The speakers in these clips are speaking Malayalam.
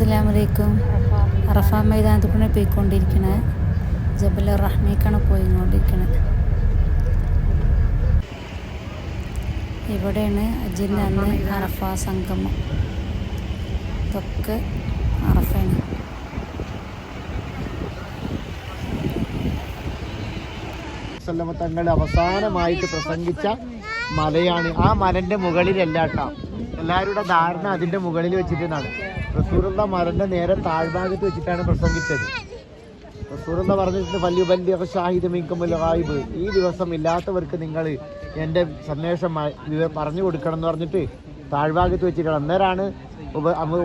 അസ്സലാമലൈക്കും അറഫ മൈതാനത്തിൽ കൂടെ പോയിക്കൊണ്ടിരിക്കണേ. ജബൽ റഹ്മീക്കാണ് പോയിക്കൊണ്ടിരിക്കണത് ഇവിടെയാണ് അജിന്റെ അന്ന് അറഫ സംഗമം. ഇതൊക്കെ അറഫയാണ്. തങ്ങളുടെ അവസാനമായിട്ട് പ്രസംഗിച്ച മലയാണ്. ആ മലന്റെ മുകളിലല്ല കേട്ടോ. എല്ലാവരുടെ ധാരണ അതിന്റെ മുകളിൽ വെച്ചിട്ടാണ് റസൂറുള്ള മരന്റെ നേരെ താഴ്ഭാഗത്ത് വെച്ചിട്ടാണ് പ്രസംഗിച്ചത്. റസൂറുള്ള പറഞ്ഞിട്ട് വലിയ വലിയ ഷാഹിദ് മിങ്കമുൽ ഗായിബ്. ഈ ദിവസം ഇല്ലാത്തവർക്ക് നിങ്ങൾ എന്റെ സന്ദേശം പറഞ്ഞു കൊടുക്കണം എന്ന് പറഞ്ഞിട്ട് താഴ്ഭാഗത്ത് വെച്ചിട്ടാണ്. അന്നേരമാണ്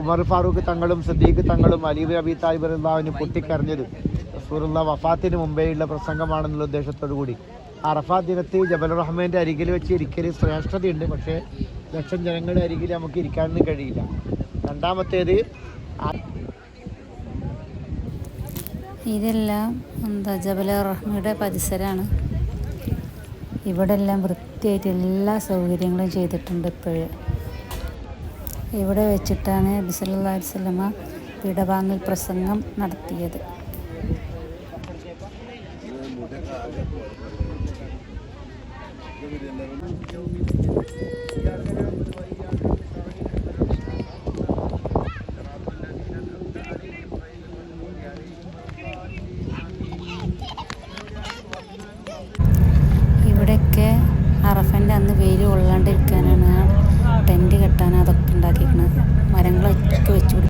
ഉമർ ഫാറൂഖ് തങ്ങളും സദ്ദീഖ് തങ്ങളും അലീബ് അബി താലിബ് അള്ളാഹുവിന് പൊട്ടിക്കറിഞ്ഞത് റസൂറുള്ള വഫാത്തിന് മുമ്പേയുള്ള പ്രസംഗമാണെന്നുള്ള ഉദ്ദേശത്തോടു കൂടി. അറഫാ ദിനത്തിൽ ജബൽ റഹ്മാന്റെ അരികിൽ വെച്ച് ഇരിക്കൽ ശ്രേഷ്ഠതയുണ്ട്. പക്ഷേ ലക്ഷം ജനങ്ങളുടെ അരികിൽ നമുക്ക് ഇരിക്കാനൊന്നും കഴിയില്ല. രണ്ടാമത്തേത് ഇതെല്ലാം എന്താ ജബല റഹ്മയുടെ പരിസരമാണ്. ഇവിടെ എല്ലാം വൃത്തിയായിട്ട് എല്ലാ സൗകര്യങ്ങളും ചെയ്തിട്ടുണ്ട് ഇപ്പോഴേ. ഇവിടെ വെച്ചിട്ടാണ് ബിസല്ലാ വസ്ലമ വിടവാങ്ങൽ പ്രസംഗം നടത്തിയത്. ഇവിടെയൊക്കെ അന്ന് വെയിൽ കൊള്ളാണ്ടിരിക്കാനാണ് ടെന്റ് കെട്ടാൻ അതൊക്കെ ഉണ്ടാക്കിയിരിക്കുന്നത് മരങ്ങളൊക്കെ വെച്ച്